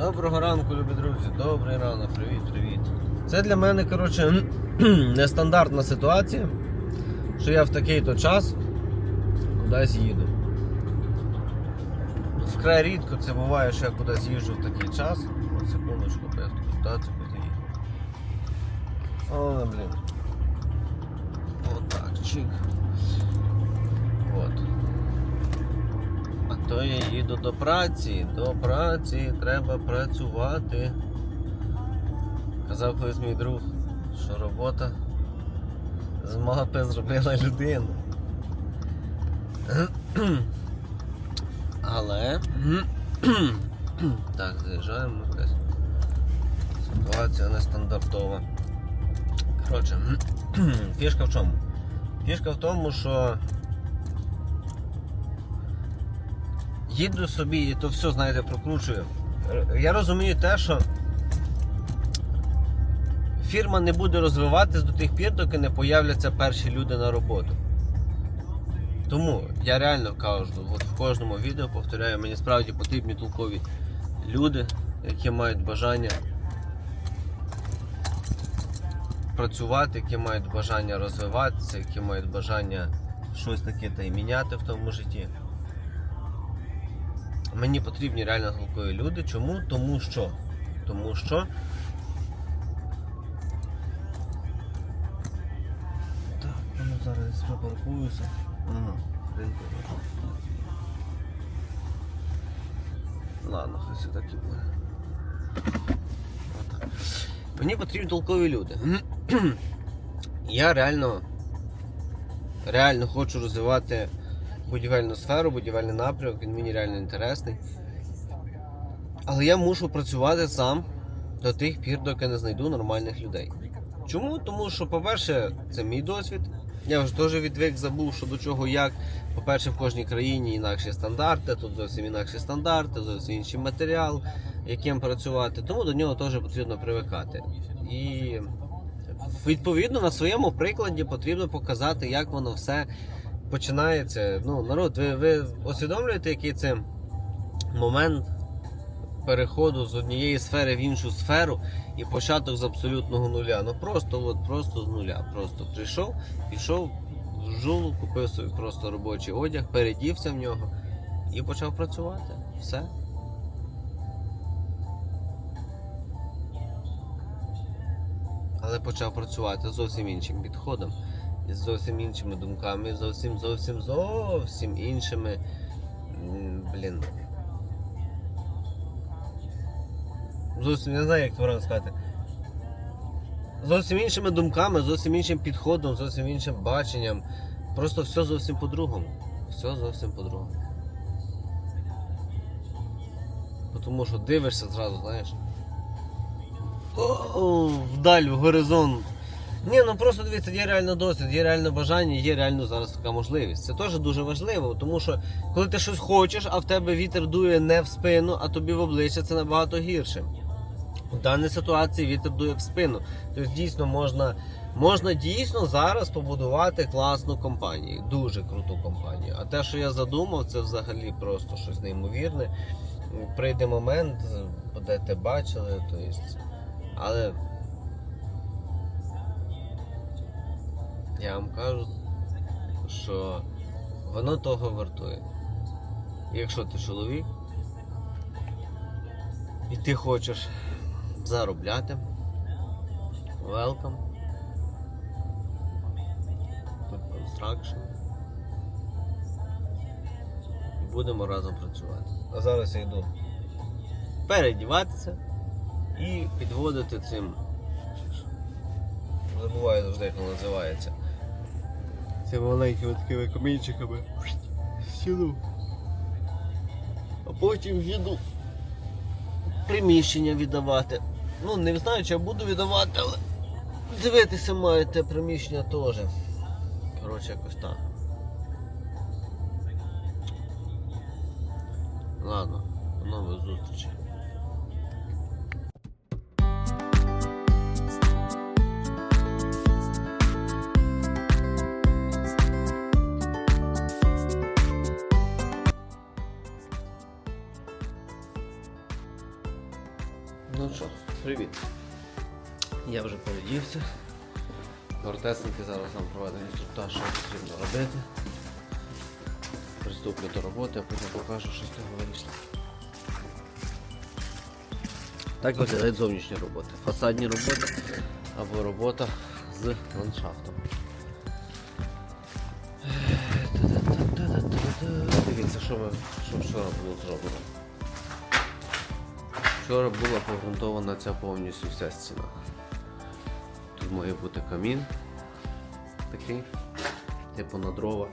Доброго ранку, любі друзі. Добрий ранок, привіт, привіт. Це для мене, коротше, нестандартна ситуація, що я в такий-то час кудись їду. Вкрай рідко це буває, що я кудись їжджу в такий час. О, секундочку, я в таку їду. О, блін. Отак, чик. От. То я їду до праці. До праці треба працювати. Казав колись мій друг, що робота з мапи зробила людину. Але так, заїжджаємо якась ситуація нестандартова. Коротше, фішка в чому? Фішка в тому, що їду собі і то все, знаєте, прокручую. Я розумію те, що фірма не буде розвиватись до тих пір, доки не появляться перші люди на роботу. Тому я реально кажу, от в кожному відео повторяю, мені справді потрібні толкові люди, які мають бажання працювати, які мають бажання розвиватися, які мають бажання щось таке та й міняти в тому житті. Мені потрібні реально толкові люди. Чому? Тому що. Тому що. Так, ну зараз припаркуюся. Ага, ринку. Ладно, хай все так і буде. Мені потрібні толкові люди. Я реально реально хочу розвивати будівельну сферу, будівельний напрямок, він мені реально інтересний. Але я мушу працювати сам до тих пір, доки не знайду нормальних людей. Чому? Тому що, по-перше, це мій досвід. Я вже теж відвик забув, що до чого як. По-перше, в кожній країні інакші стандарти, тут зовсім інакші стандарти, зовсім інший матеріал, яким працювати. Тому до нього теж потрібно привикати. І відповідно на своєму прикладі потрібно показати, як воно все починається. Ну, народ, ви, ви усвідомлюєте, який це момент переходу з однієї сфери в іншу сферу і початок з абсолютного нуля. Ну просто от, просто з нуля. Просто прийшов, пішов в жулу, купив собі просто робочий одяг, передівся в нього і почав працювати. Все. Але почав працювати зовсім іншим підходом, з зовсім іншими думками, зовсім зовсім зовсім іншими. Блін. Зовсім не знаю, як це правильно сказати. Зовсім іншими думками, зовсім іншим підходом, зовсім іншим баченням. Просто все зовсім по-другому. Все зовсім по-другому. Тому що дивишся зразу, знаєш. О, вдаль, в горизонт. Ні, ну просто дивіться, є реально досвід, є реально бажання, є реально зараз така можливість. Це теж дуже важливо, тому що коли ти щось хочеш, а в тебе вітер дує не в спину, а тобі в обличчя, це набагато гірше. У даній ситуації вітер дує в спину. Тобто дійсно можна, можна дійсно зараз побудувати класну компанію, дуже круту компанію. А те, що я задумав, це взагалі просто щось неймовірне. Прийде момент, будете бачили, то есть, але я вам кажу, що воно того вартує. Якщо ти чоловік і ти хочеш заробляти, welcome. Construction. І будемо разом працювати. А зараз я йду передіватися і підводити цим. Забуваю завжди, як воно називається. Цими маленькими такими камінчиками. Сіду. А потім їду приміщення віддавати. Ну, не знаю, чи я буду віддавати, але дивитися маю те приміщення теж. Коротше, якось так. Ладно, до нових зустрічей. Ну що, привіт. Я вже передівся. Гортесники зараз нам проведуть інструктаж, що потрібно робити. Приступлю до роботи, а потім покажу, що з цього вийшло. Так виглядають зовнішні роботи. Фасадні роботи або робота з ландшафтом. Дивіться, що, ми, що вчора було зроблено. Вчора була погрунтована ця повністю вся стіна. Тут має бути камін такий, типу на дрова.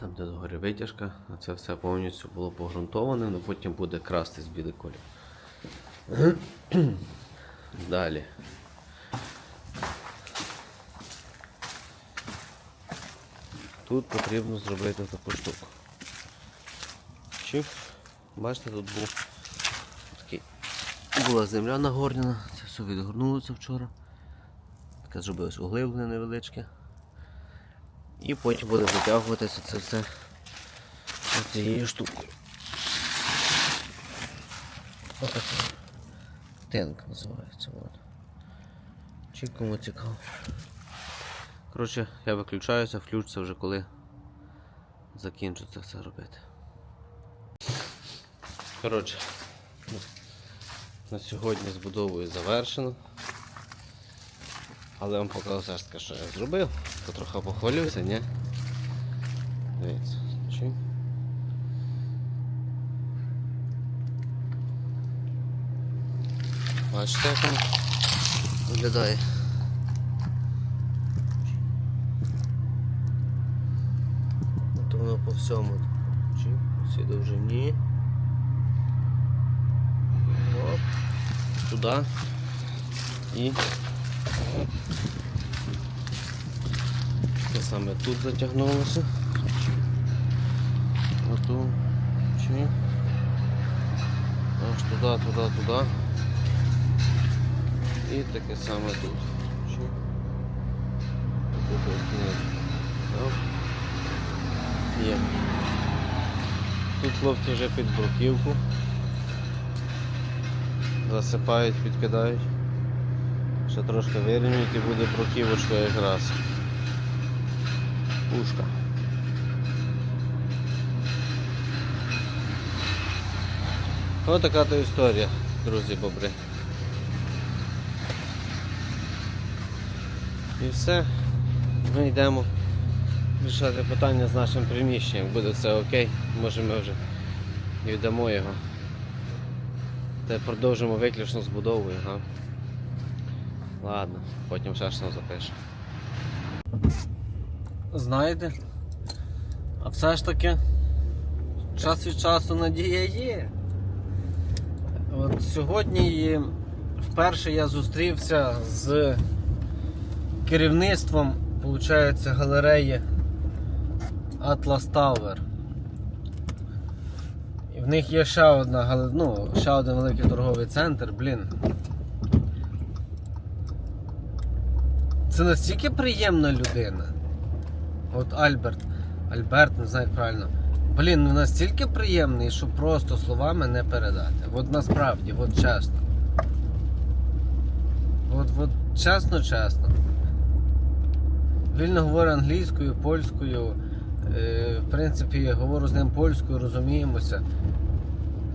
Там де догорі витяжка, а це все повністю було погрунтоване, але потім буде крастись білий колір. Далі. Тут потрібно зробити таку штуку. Чик. Бачите, тут був. Була земля нагорнена, це все відгорнулося вчора. Таке зробилось углиблене невеличке. І потім буде затягуватися це все цією штукою. Отак. Тенк називається. От. Чи кому цікаво. Коротше, я виключаюся, включуся вже коли закінчу це все робити. Коротше, на сьогодні з будовою завершено. Але вам показав що я зробив. То трохи похвалюся, ні? Дивіться. Чи? Бачите, як воно виглядає. От воно по всьому. Чи? По всій довжині. Туди. І те саме тут затягнулося. Чи? Аж туди, туди, туди. І таке саме тут. Є. Тут хлопці вже під бруківку. Засипають, підкидають. Ще трошки вирівнюють і буде бруківочка якраз. Пушка. Ось така то історія, друзі бобри. І все. Ми йдемо рішати питання з нашим приміщенням. Буде все окей, може ми вже віддамо його. Та продовжимо виключно з будовою, га? Ладно, потім ще ж нам запише. Знаєте, а все ж таки час від часу надія є. От сьогодні вперше я зустрівся з керівництвом, виходить, галереї Atlas Tower. В них є ще одна ну, ще один великий торговий центр, блін. Це настільки приємна людина. От Альберт, Альберт, не знаю правильно. Блін, ну настільки приємний, що просто словами не передати. От насправді, от чесно. От, от чесно, чесно. Вільно говорю англійською, польською. Е, в принципі, говорю з ним польською, розуміємося.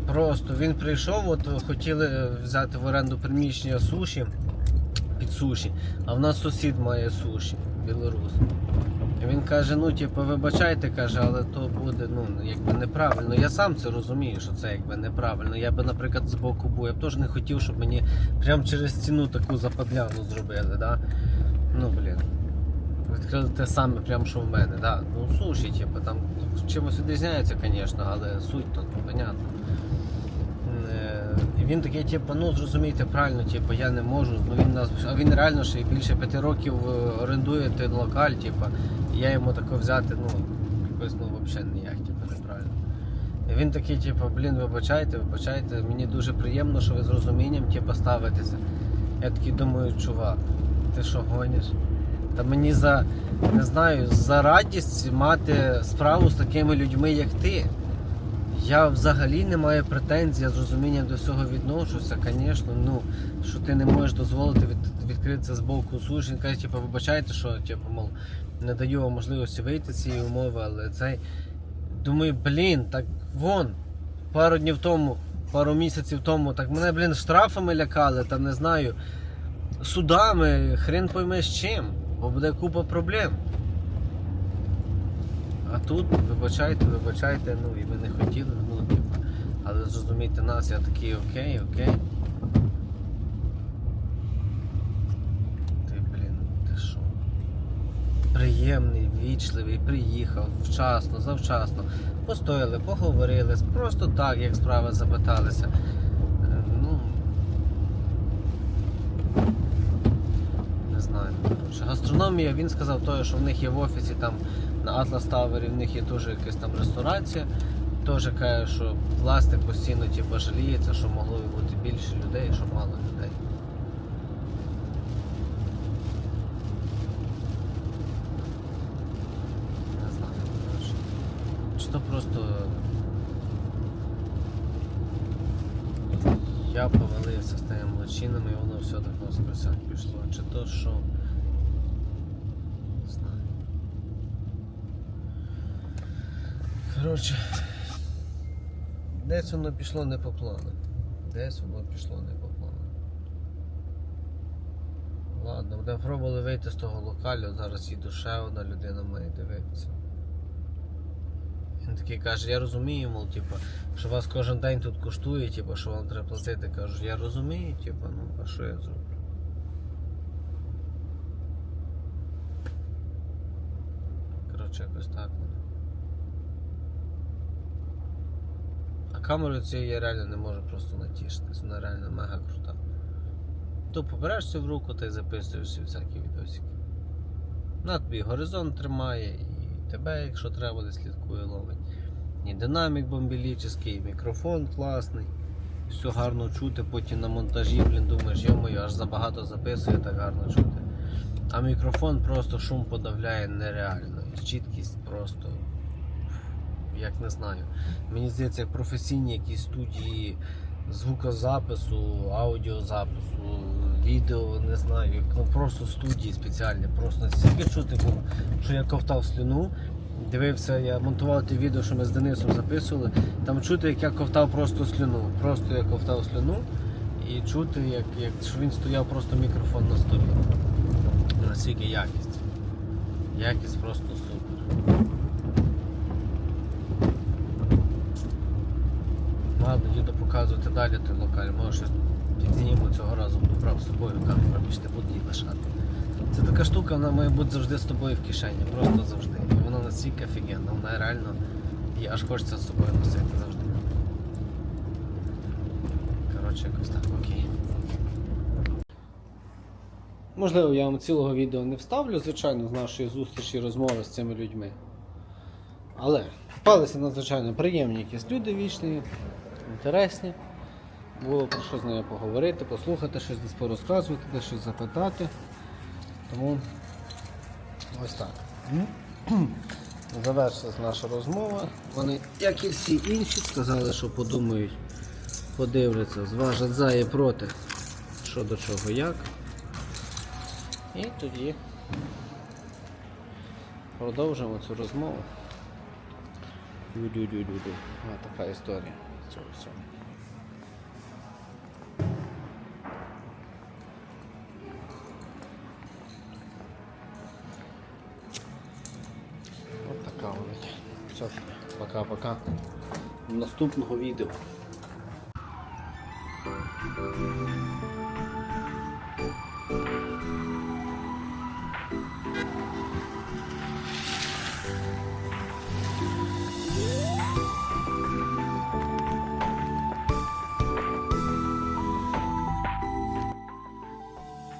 Просто він прийшов, от хотіли взяти в оренду приміщення суші під суші, а в нас сусід має суші, білорус. І він каже: ну, типу, вибачайте, каже, але то буде ну, якби неправильно. Я сам це розумію, що це якби неправильно. Я би, наприклад, з боку був. Я б теж не хотів, щоб мені прямо через стіну таку западляну зробили. Да? Ну, блін. Відкрили те саме, прямо що в мене. Да? Ну, суші, типу, там чимось відрізняється, звісно, але суть тут понятно. Він такий, типу, ну зрозумійте правильно, типу, я не можу. Ну він нас, а він реально ще більше п'яти років е, орендує той локаль, типу, я йому тако взяти, ну, якось ну взагалі ніяк, типу, неправильно. І він такий, типу, блін, вибачайте, вибачайте, мені дуже приємно, що ви з розумінням типу, ставитеся. Я такий думаю, чувак, ти що гониш? Та мені за не знаю, за радість мати справу з такими людьми, як ти. Я взагалі не маю претензій, я з розумінням до всього відношуся, звісно, ну, що ти не можеш дозволити від, відкритися з боку суш. Він каже, типу, вибачайте, що типу, мов, не даю вам можливості вийти з цієї умови, але цей. Думаю, блін, так вон, пару днів тому, пару місяців тому, так мене, блін, штрафами лякали, там не знаю, судами, хрен пойме з чим, бо буде купа проблем. А тут, вибачайте, вибачайте, ну і ви не хотіли, ну, типу, але зрозумійте нас, я такий окей, окей. Ти, блін, ти що? Приємний, вічливий, приїхав вчасно, завчасно. Постояли, поговорили, просто так, як справи запиталися. Ну. Не знаю. Гастрономія, він сказав той, що в них є в офісі там на Atlas Tower, в них є теж якась там ресторація. Теж каже, що власник постійно типу, жаліється, що могло б бути більше людей, що мало людей. Не знаю, коротше. Чи то просто я повалився з тими молодчинами і воно все так на пішло. Чи то що? Не знаю. Коротше, десь воно пішло не по плану. Десь воно пішло не по плану. Ладно, будемо пробували вийти з того локалю, зараз їду ще одна людина має дивитися. Він такий каже, я розумію, мол, типу, що вас кожен день тут коштує, типу, що вам треба платити. Кажу, я розумію, типу, ну, а що я зроблю? Коротше, якось так. Камеру цією я реально не можу просто натішитись. Вона реально мега крута. Тупо береш цю в руку та й записуєш всі всякі відосики. Вона тобі горизонт тримає, і тебе, якщо треба, буде слідкує ловить. І динамік бомбілічний, і мікрофон класний. Все гарно чути, потім на монтажі, блін, думаєш, йо-моє, аж забагато записує, так гарно чути. А мікрофон просто шум подавляє нереально. І чіткість просто. Як не знаю. Мені здається, як професійні якісь студії звукозапису, аудіозапису, відео, не знаю, як ну, просто студії спеціальні. Просто настільки чути було, що я ковтав слюну. Дивився, я монтував те відео, що ми з Денисом записували. Там чути, як я ковтав просто слюну. Просто я ковтав слюну і чути, як, як що він стояв просто мікрофон на столі. Наскільки якість. Якість просто супер. Ладно, їду показувати далі той локаль. Може щось підзніму цього разу буду з собою камеру, більше не буду її лишати. Це така штука, вона має бути завжди з тобою в кишені, просто завжди. І вона настільки офігенна, вона реально і аж хочеться з собою носити завжди. Коротше, якось так, окей. Можливо, я вам цілого відео не вставлю, звичайно, з нашої зустрічі і розмови з цими людьми. Але впалися надзвичайно приємні якісь люди вічні, інтересні. Було про що з нею поговорити, послухати, щось десь порозказувати, десь щось запитати. Тому ось так. Завершилась наша розмова. Вони, як і всі інші, сказали, що подумають, подивляться, зважать за і проти, що до чого як. І тоді продовжимо цю розмову. А така історія цього всього. От така вона. Все, пока-пока. Наступного відео.